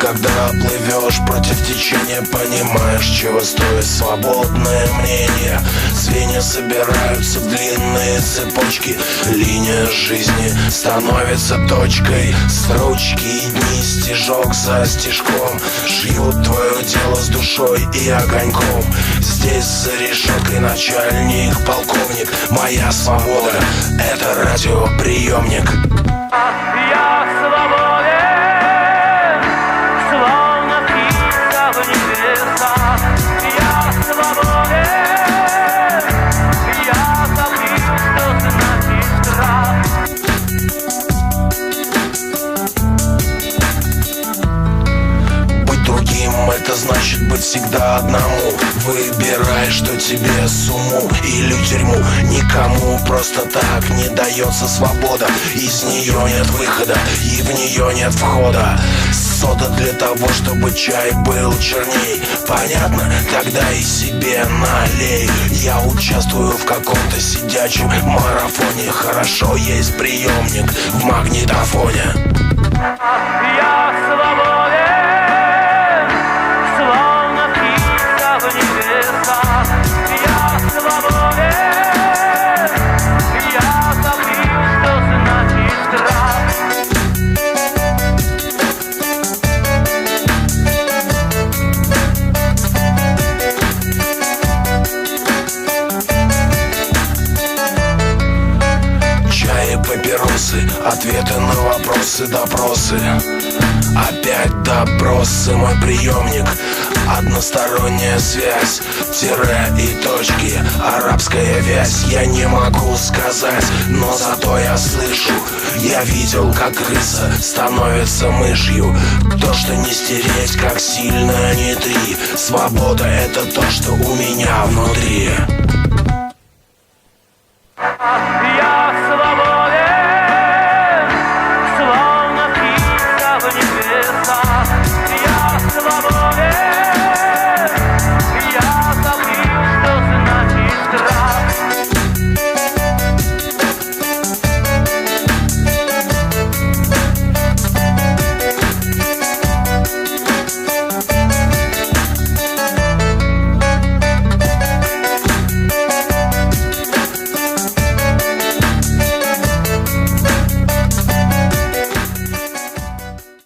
Когда плывешь против течения Понимаешь, чего стоит свободное мнение. Звенья собираются в длинные цепочки. Линия жизни становится точкой. Строчки и дни стежок за стежком. Шьют твое дело душой и огоньком. Здесь за решеткой начальник, полковник. Моя свобода — это радиоприемник. Я это значит быть всегда одному. Выбирай, что тебе сумму или тюрьму. Никому просто так не дается свобода. Из нее нет выхода и в нее нет входа. Сода для того, чтобы чай был черней. Понятно? Тогда и себе налей. Я участвую в каком-то сидячем марафоне. Хорошо есть приемник в магнитофоне. Я И папиросы, ответы на вопросы, допросы. Опять допросы, мой приемник Односторонняя связь, тире и точки Арабская вязь, я не могу сказать Но зато я слышу. Я видел, как крыса становится мышью. То, что не стереть, как сильно не три. Свобода — это то, что у меня внутри